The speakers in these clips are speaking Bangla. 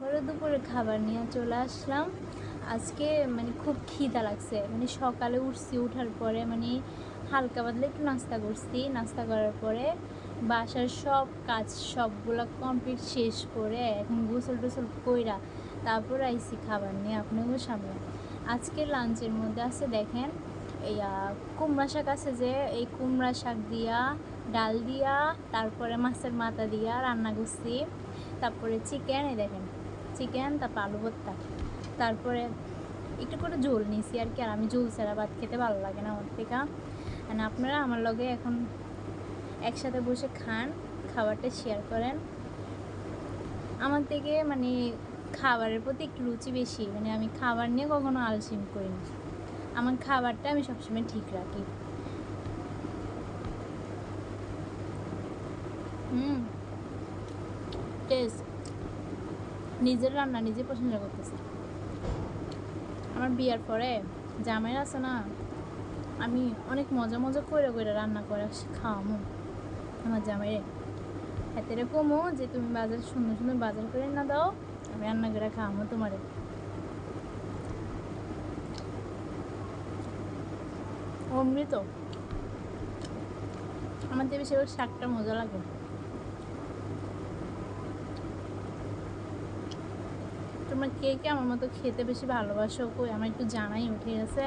আবারও দুপুরে খাবার নিয়ে চলে আসলাম। আজকে মানে খুব খিদা লাগছে। মানে সকালে উঠছি, উঠার পরে মানে হালকা বাদলে একটু নাস্তা করছি। নাস্তা করার পরে বাসার সব কাজ সবগুলো কমপ্লিট শেষ করে এখন গোসল টোসল কইরা তারপর আইসি খাবার নিয়ে আপনাদের সামনে। আজকে লাঞ্চের মধ্যে আছে দেখেন এই কুমড়া শাক আছে যে, এই কুমড়া শাক দিয়া, ডাল দিয়া, তারপরে মাছের মাথা দিয়া রান্না করছি। তারপরে চিকেন, এই দেখেন চিকেন, তারপর আলু ভর্তা। তারপরে একটু করে ঝোল নিয়েছি আর কি, আর আমি ঝোল ছাড়া ভাত খেতে ভালো লাগে না আমার থেকে। আর আপনারা আমার লগে এখন একসাথে বসে খান, খাবারটা শেয়ার করেন। আমার থেকে মানে খাবারের প্রতি একটু রুচি বেশি মানে আমি খাবার নিয়ে কখনো আলসিম করি না আমার খাবারটা আমি সবসময় ঠিক রাখি। হুম, টেস্ট। নিজের রান্না নিজে পছন্দ করতেছে। আমার বিয়ার পরে জামাই আছে না, আমি অনেক মজা মজা করে করে রান্না করে খাওয়ামো আমার জামাইরে। হাতে এরকমও যে তুমি বাজার সুন্দর সুন্দর বাজার করে না দাও, আমি রান্না করে খাওয়ামো তোমারে। অমৃত। আমার থেকে বেশিরভাগ শাকটা মজা লাগে। তোমরা কে কে আমার মতো খেতে বেশি ভালোবাসো? কই, আমার একটু জানাই, উঠে গেছে।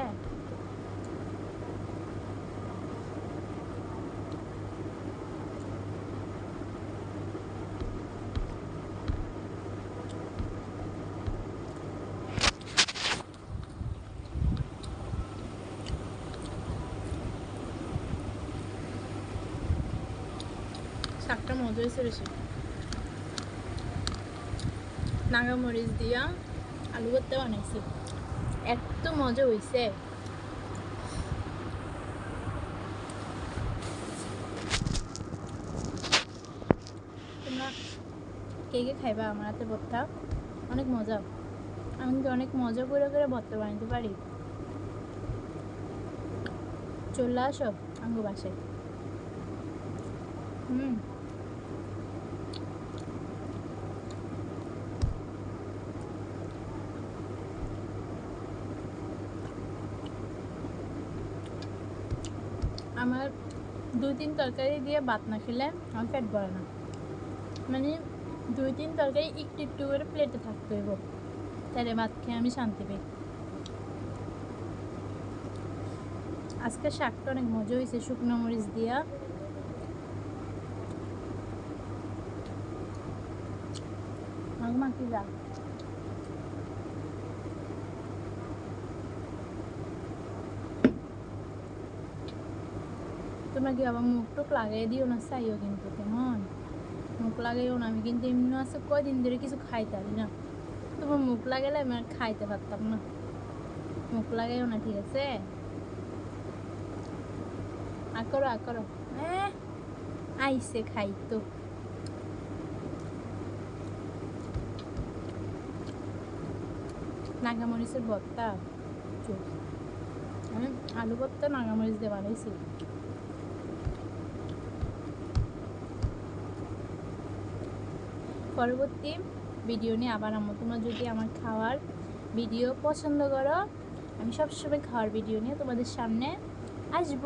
শাকটা মজা হয়েছে বেশি। নাগামরিচ দিয়া আলু ভর্তা বানাইছি। এত মজা হয়েছে তোমরা কে কে খাইবা আমার হাতে ভর্তা? অনেক মজা। আমি কিন্তু অনেক মজা করে করে ভর্তা বানাইতে পারি? চলে আসো আঙ্গু বাসায়। হুম। আমার দুই তিন তরকারি দিয়ে ভাত না খেলে আমার পেট ভরে না। মানে দুই তিন তরকারি একটু একটু করে প্লেটে থাকতে হইব, তাহলে ভাত খেয়ে আমি শান্তি পাই। আজকে শাকটা অনেক মজা হয়েছে শুকনো মরিচ দিয়া। মাগ মাখি যা। তোমরা কি আবার মুখ টুক লাগাই দিও না চাইও কিন্তু কেমন মুখ লাগাইও না আমি কিন্তু এমনি আছে কয়দিন ধরে কিছু খাইতে পারি না তোমার মুখ লাগালে আমি আর খাইতে পারতাম না মুখ লাগাইও না ঠিক আছে আকরো আকরো হ্যাঁ আইসে খাইতো নাগামরিচের ভর্তা আলু ভর্তা নাগামরিচ দিয়ে বানাইছি পরবর্তী ভিডিও নিয়ে আবার আমার তোমরা যদি আমার খাওয়ার ভিডিও পছন্দ করো, আমি সবসময় খাওয়ার ভিডিও নিয়ে তোমাদের সামনে আসব।